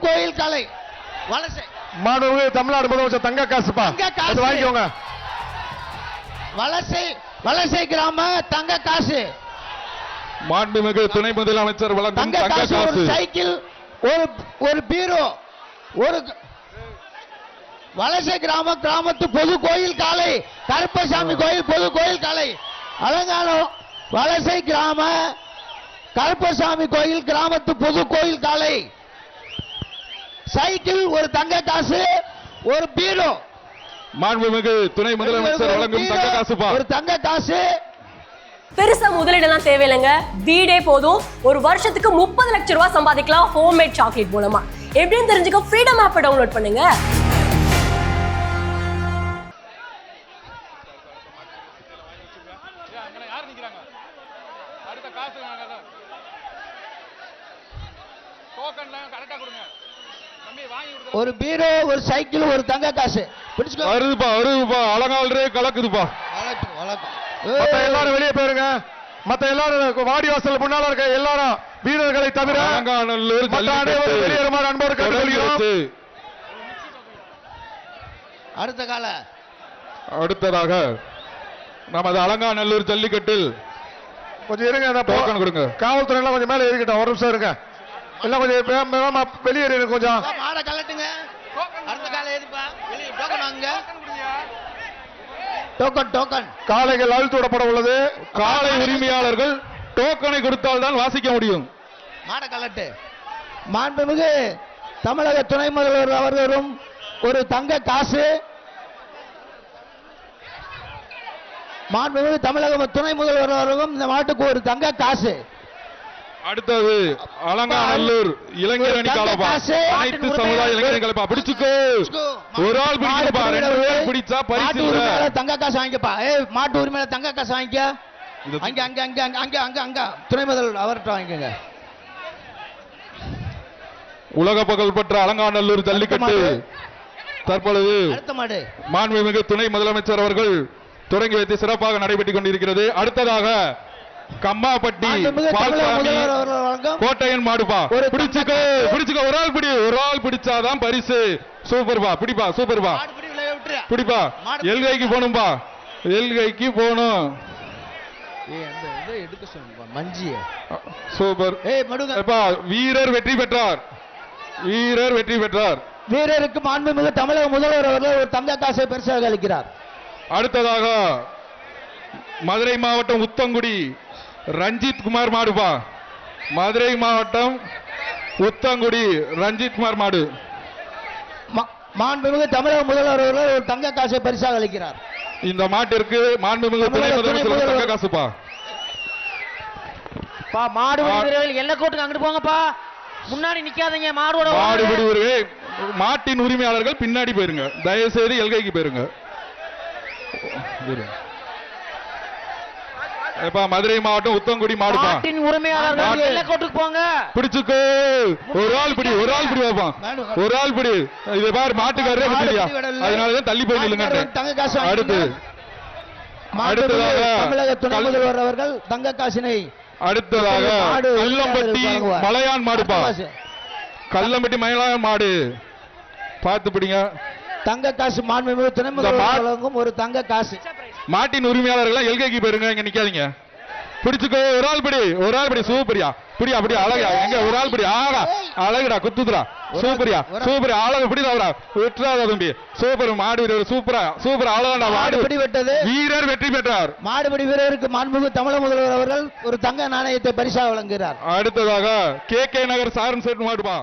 கோயில் கலை வலசை. மாணவர்கள் தமிழ்நாடு முதலமைச்சர் தங்க காசுப்பா வாங்கிக்கோங்க. வலசை வலசை கிராம தங்க காசு. மாண்புமிகு துணை முதலமைச்சர் வழங்கும் தங்க காசு காசு சைக்கிள் ஒரு ஒரு பீரோ ஒரு வலசை கிராம கிராமத்து பொது கோயில் காலை கருப்பசாமி கோயில் பொது கோயில் காலை அலங்காரம் வலசை கிராம கருப்பசாமி கோயில் கிராமத்து பொது கோயில் காலை சைக்கிள் ஒரு தங்க காசு ஒரு பீரோ. மாண்புமிகு துணை முதலமைச்சர் வழங்கும் தங்க காசுப்பா ஒரு தங்க காசு பெருசா முதலீடெல்லாம் தேவையில்லைங்க. வீடே போதும். ஒரு வருஷத்துக்கு முப்பது லட்சம் ரூபாய் சம்பாதிக்கலாம் ஹோம்மேட் சாக்லேட் மூலமா. எப்படின்னு தெரிஞ்சுக்க ஃப்ரீடம் ஆப்பை டவுன்லோட் பண்ணுங்க. ஒரு பீரோ ஒரு சைக்கிள் ஒரு தங்க காசு. வருதுப்பா வருதுப்பா. அலங்காலே கலக்குதுப்பா. வணக்கம் வணக்கம் எல்லாரும் வெளியே போயிருங்க. மத்த எல்லாரும் வாடி வாசல் முன்னால இருக்க எல்லாரும் வீரர்களை தவிர அனைவரும் வெளியேறுமாறு அன்போடு கேட்டுக்கொள்கிறோம் அடுத்த கால. அடுத்ததாக நமது அலங்காநல்லூர் ஜல்லிக்கட்டில் கொஞ்சம் இருங்க டோக்கன் கொடுங்க. காவல்துறை எல்லாம் கொஞ்சம் மேல இருக்கட்டும் ஒரு நிமிஷம் இருங்க. எல்லாம் கொஞ்சம் வே- வேகமா வெளியேறிங்க கொஞ்சம். அடுத்த கால எதுப்பா வெளியே டோக்கன் வாங்க டோக்கன் டோக்கன் காளைகள் அழுத்து விடப்பட உள்ளது. காலை உரிமையாளர்கள் டோக்கனை கொடுத்தால் தான் வாசிக்க முடியும். மாடை கலட்டு. மாண்புமிகு தமிழக துணை முதல்வர் அவர்களும் ஒரு தங்க காசு. மாண்புமிகு தமிழக துணை முதல்வர் அவர்களும் இந்த மாட்டுக்கு ஒரு தங்க காசு. அடுத்தது அலங்காநல்லூர் இளைஞர் அணி காலப்பா. அனைத்து சமுதாய இளைஞர் காலப்பா பிடிச்சுக்கோ. ஒரு ஆள் பிடிக்கணும்பா ரெண்டு பேர் பிடிச்சா பரிசு இல்ல. தங்க காசு வாங்கிக்கப்பா. ஏய் மாட்டு உரிமையாளர் தங்க காசு வாங்கிக்க. அங்க அங்க அங்க அங்க அங்க அங்க அங்க. துணை முதல்வர் அவர்கிட்ட வாங்கிக்கோங்க. உலக புகழ் பெற்ற அலங்காநல்லூர் ஜல்லிக்கட்டு. தற்பொழுது மாண்புமிகு துணை முதலமைச்சர் அவர்கள் தொடங்கி வைத்து சிறப்பாக நடைபெற்றுக் கொண்டிருக்கிறது. அடுத்ததாக கம்மாப்பட்டி வழங்கும் கோட்டையன் மாடுப்பா ஒரு பிடிச்சுக்கோ பிடிச்சுக்கோ ஒரு ஆள் பிடி ஒரு ஆள் பிடிச்சாதான் பரிசு. சூப்பர்பா பிடிப்பா சூப்பர்பா மாடு பிடி விளைய விட்டுரு. பிடிப்பா எல்கைக்கு போகணும்பா. எல்கைக்கு போகணும். சூப்பர். வீரர் வெற்றி பெற்றார். வீரர் வெற்றி பெற்றார். வீரருக்கு மாண்புமிகு தமிழக முதல்வர் அவர்கள் ஒரு தங்க காசை பரிசாக அளிக்கிறார். அடுத்ததாக மதுரை மாவட்டம் உத்தங்குடி. ரஞ்சித் குமார் மாடுப்பா மதுரை மாவட்டம் உத்தங்குடி ரஞ்சித் குமார் மாடு. மாண்புமிகு தமிழக முதல்வர் அவர்கள் ஒரு தங்க காசை பரிசாக அளிக்கிறார். இந்த மாட்டிற்கு மாண்புமிகு துணை முதலமைச்சர் தங்க. காசுப்பா பா. மாடு வீரர்கள் எல்லை கோட்டுக்கு அங்கிட்டு போங்கப்பா முன்னாடி நிக்காதீங்க மாடோட மாடு. விடுவர்களே மாட்டின் உரிமையாளர்கள் பின்னாடி போயிருங்க. தயவு செய்து எல்கைக்கு போயிருங்க. இரு. எப்பா மதுரை மாவட்டம் உத்தங்குடி மாட்டின் உரிமையாளர்கள் போங்க. பிடிச்சுக்கோ. ஒரு ஆள் பிடி ஒரு ஆள் பிடி வைப்பான் ஒரு ஆள் பிடி. இது பாரு மாட்டுக்காரரே மாடு பிடிச்சியா. அதனாலதான் தள்ளி போய் நில்லுங்க. அடுத்து. அடுத்ததாக தமிழக துணை முதல்வர் அவர்கள் தங்க காசினை அடுத்ததாக மாடு கல்லம்பட்டி வழங்குவார். மலையான் மாடுப்பா. காசு. கல்லம்பட்டி மலையான் மாடு. பார்த்து பிடிங்க. தங்க காசு மாண்புமிகு துணை முதல்வர் ஒரு தங்க காசு. மாட்டின் உரிமையாளர்கள் எல்கைக்கு போயிருங்க இங்க நிக்காதீங்க. பிடிச்சுக்கோ ஒரு ஆள் பிடி ஒரு ஆள் பிடி சூப்பரியா. பிடி அப்படி அழகா எங்க ஒரு ஆள் பிடி ஆகா. அழகுடா குத்துதுடா. சூப்பரியா சூப்பர் அழகு பிடிதாடா விட்டுறாத தம்பி. சூப்பர் மாடு வீரர் சூப்பரா சூப்பர் அழகாடா மாடு. மாடு பிடிபட்டது வீரர் வெற்றி பெற்றார். மாடுபிடி வீரருக்கு மாண்புமிகு தமிழக முதல்வர் அவர்கள் ஒரு தங்க நாணயத்தை பரிசாக வழங்குகிறார். அடுத்ததாக கே கே நகர் சாரன் செட் மாடுப்பா